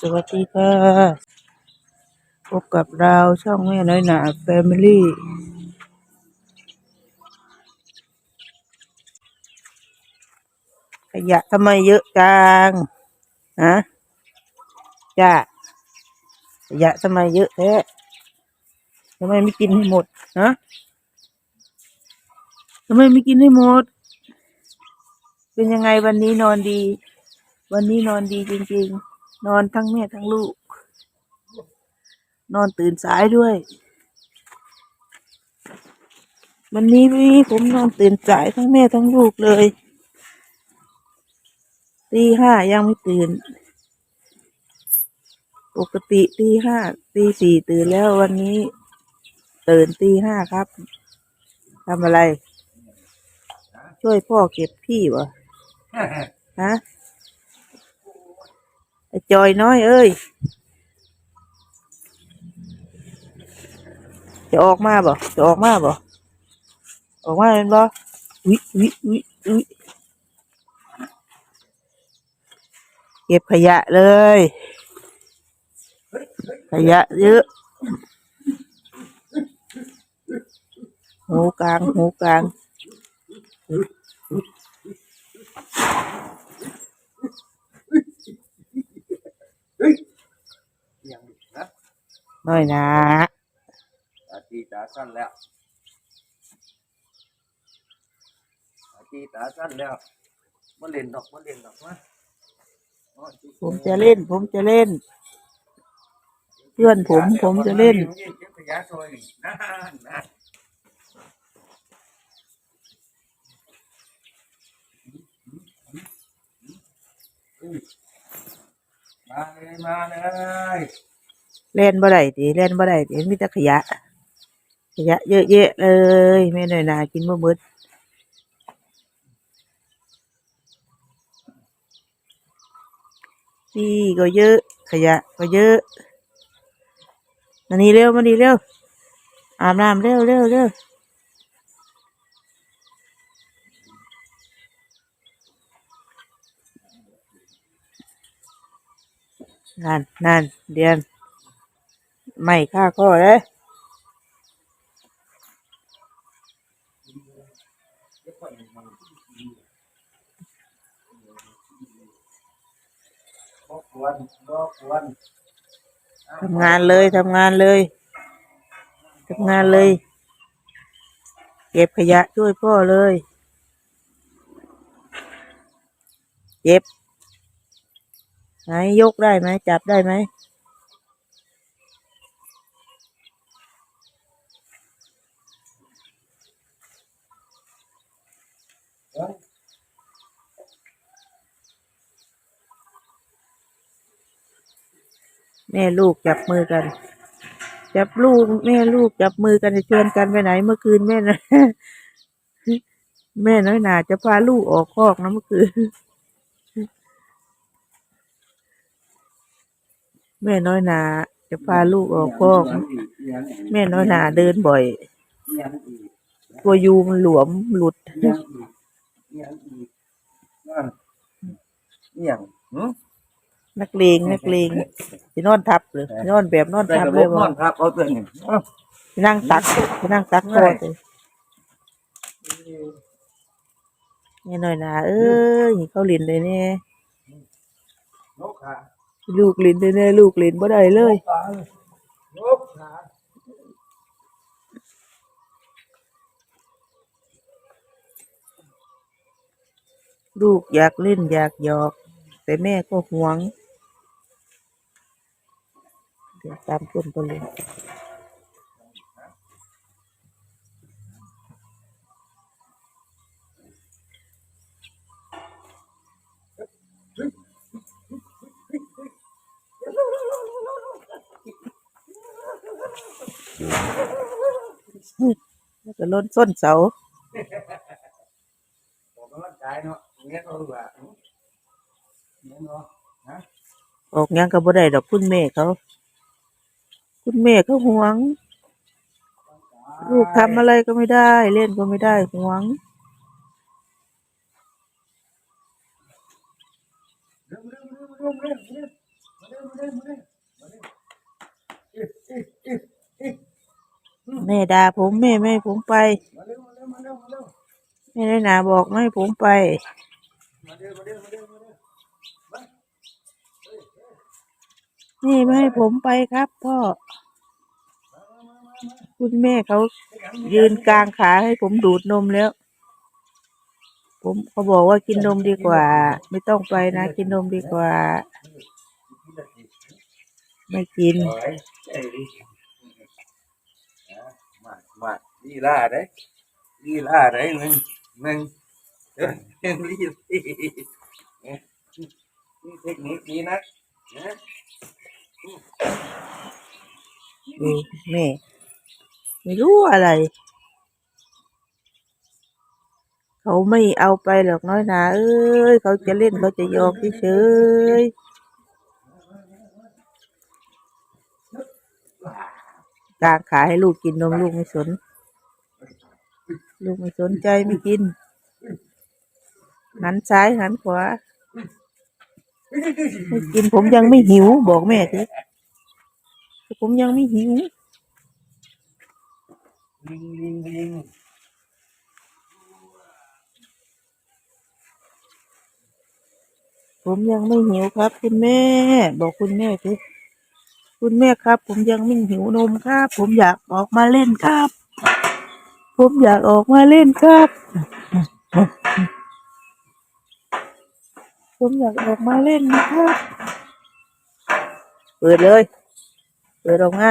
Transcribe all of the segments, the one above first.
สวัสดีค่ะพบกับเราช่องแม่น้อยหนาแฟมิลี่ขยะทำไมเยอะจังฮะจ้าขยะทำไมเยอะแท้ทำไมไม่กินให้หมดฮะทำไมไม่กินให้หมด เป็นยังไงวันนี้นอนดี วันนี้นอนดีจริง ๆ นอนทั้งแม่ทั้งลูก นอนตื่นสายด้วย วันนี้พี่ผมนอนตื่นสายทั้งแม่ทั้งลูกเลยตีห้ายังไม่ตื่น ปกติตีห้าตีสี่ตื่นแล้ววันนี้ ตื่นตีห้าครับทำอะไร ช่วยพ่อเก็บพี่วะฮะไอ้ จอยน้อยเอ้ย จะออกมาบ่ จะออกมาบ่ ออกมาเป็นบ่วิวิวิวิเก็บขยะเลย ขยะเยอะหูกลางหูกลางยัง น้อยนะตาตีตาสั้นแล้วตาตีตาสั้นแล้วมาเล่นดอกมาเล่นดอกมาผมจะเล่น ผมจะเล่น เพื่อนผมผมจะเล่นเก็บขยะซอยนี่นั่นนั่นมาเลยมาเลย เล่นบ่ได้ดิเล่นบ่ได้ดิมีแต่ขยะ ขยะเยอะแยะเลยแม่หน้อยนากินบ่หมดพี่ก็เยอะ ขยะก็เยอะมานี่เร็วมานี่เร็วอาบน้ำเร็วเร็วเร็วนั่นนั่นเดียน ไม่ค่าข้อเลยทำงานเลยทำงานเลยทำงานเลย เก็บขยะช่วยพ่อเลยเก็บไหนยกได้ไหมจับได้ไหม แม่ลูกจับมือกัน จับลูกแม่ลูกจับมือกันจะชวนกันไปไหน เมื่อคืนแม่นะแม่น้อยหนาจะพาลูกออกคอกนะเมื่อคืนแม่น้อยหนาจะพาลูกออกคอกแม่น้อยหนาเดินบ่อย ตัวยูมันหลวมหลุดยังอีกยังอีกนั่นยังหืม นักเลงนักเลงที่นอนทับเลยนอนแบบนอนได้ทับกระเลบยกบ่นอนครับเอาตัวนี้เอาที่นั่งตักที่นั่งตักคอเลยแม่น้อยหนาเอ้ยเขาเลินเลยเนี่ยนกขาลูกเลินเลยเนี่ยลูกเลินบ่ได้เลยขานกขาลูกอยากเล่นอยากหยอก แต่แม่ก็หวง เดี๋ยว ตามคนไปเลยแล้วก็ล้นส้นเสาออกกำลังกายเนาะเงี้ยเขาดูว่าเงี้ยเนาะฮะออกหยังก็บ่ได้ดอกคุณแม่เขา คุณแม่ก็ห่วง ลูกทำอะไรก็ไม่ได้ เล่นก็ไม่ได้ห่วงแม่ด่าผมแม่ไม่ผมไปแม่ได้หนาบอกไม่ผมไปมาเร็วมาเร็วมาเร็ว นี่ไม่ให้ผมไปครับพ่อ คุณแม่เขายืนกลางขาให้ผมดูดนมแล้ว ผมเขาบอกว่ากินนมดีกว่า ไม่ต้องไปนะ กินนมดีกว่า ไม่กินมามาลีลาได้ลีลาได้มึงมึงเออยังลีลานี่เทคนิคดีนะนะ ดูแม่ไม่รู้อะไร เขาไม่เอาไปหรอกน้อยหนาเอ้ย เขาจะเล่นเขาจะยอกเฉยกางขาให้ลูกกินนมลูกไม่สน ลูกไม่สนใจไม่กิน หันซ้ายหันขวา ไม่กินผมยังไม่หิว บอกแม่สิผมยังไม่หิวลิงลิงลิงผมยังไม่หิวครับ คุณแม่ บอกคุณแม่สิคุณแม่ครับ ผมยังไม่หิวนมครับ ผมอยากออกมาเล่นครับ ผมอยากออกมาเล่นครับ ผมอยากออกมาเล่นนะครับเปิดเลย เปิดออกมา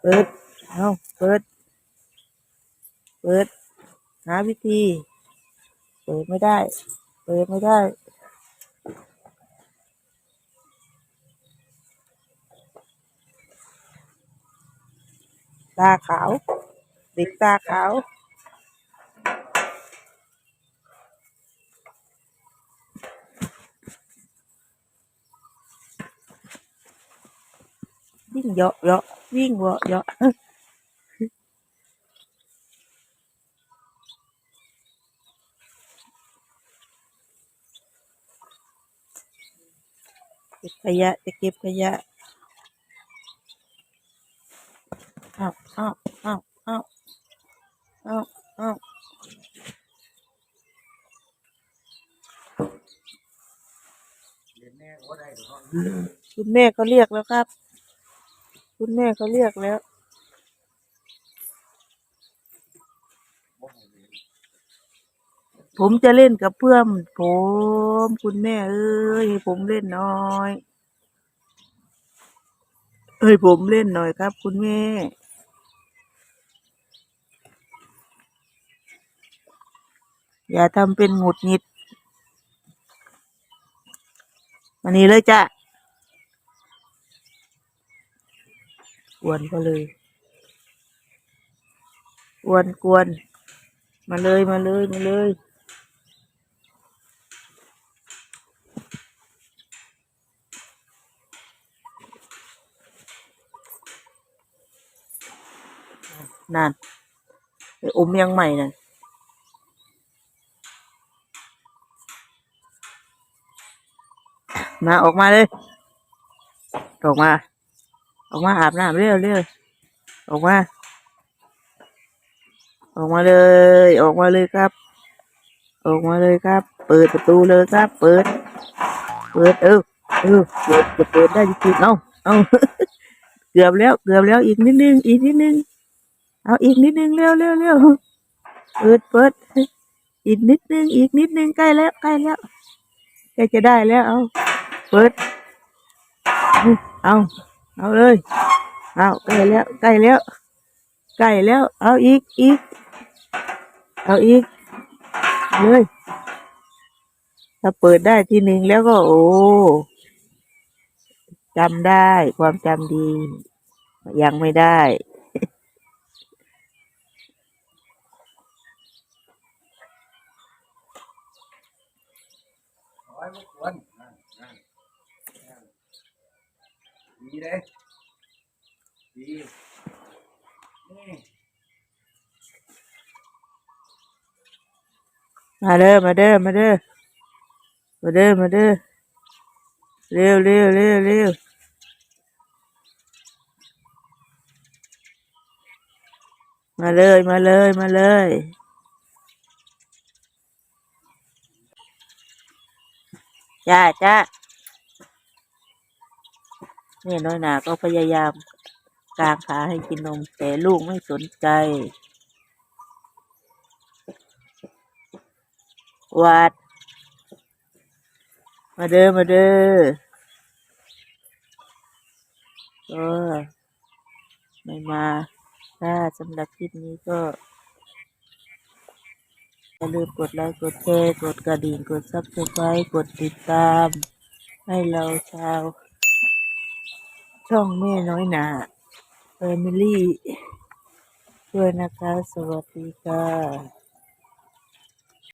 เปิด เอาเปิด เปิด หาวิธี เปิดไม่ได้ เปิดไม่ได้ตาขาว เด็กตาขาว วิ่งเยาะเยาะวิ่งเหาะเยาะเก็บขยะจะเก็บขยะเอาเอาเอาเอาเอาเอาเรียนแน่ก็ได้หรอคุณแม่เขาเรียกแล้วครับ คุณแม่เขาเรียกแล้ว ผมจะเล่นกับเพื่อนผมคุณแม่เอ้ยผมเล่นหน่อย เอ้ยผมเล่นหน่อยครับ คุณแม่อย่าทำเป็นหงุดหงิดอันนี้เลยจ้ะ กวนก็เลยกวนกวน มาเลยมาเลยมาเลย นั่นไปอมยังใหม่น่ะมาออกมาเลย ออกมา ออกมาอาบน้ำเร็วเร็วออกมา ออกมาเลย ออกมาเลยครับ ออกมาเลยครับ เปิดประตูเลยครับ เปิด เปิดเออเออเปิดจะเปิดได้จริงๆเอาเอาเกือบแล้ว เกือบแล้วอีกนิดนึง อีกนิดนึง เอาอีกนิดนึงเร็วเร็วเร็วเปิดเปิดอีกนิดนึง อีกนิดนึงใกล้แล้วใกล้แล้วใกล้จะได้แล้ว เอาเปิด เอา เอาเลยเอาใกล้แล้วใกล้แล้วใกล้แล้ว เอาอีกอีกเอาอีกเลยถ้าเปิดได้ทีหนึ่งแล้วก็โอ้จำได้ความจำดี ยังไม่ได้ ร้อยไม่ควรนั่นนั่นนั่น ดีเลยดีนี่มาเด้อมาเด้อมาเด้อมาเด้อมาเด้อเร็วเร็วเร็วเร็วมาเลยมาเลยมาเลยจ้าจ้า แม่น้อยหนาก็พยายามกางขาให้กินนม แต่ลูกไม่สนใจ วัด มาเด้อมาเด้อเออไม่มาถ้าสำหรับคลิปนี้ก็อย่าลืมกดไลค์กดแชร์กดกระดิ่งกดซับสไครต์กดติดตาม ให้เราชาว ช่องแม่น้อยหนาแฟมิลี่ด้วยนะคะ สวัสดีค่ะ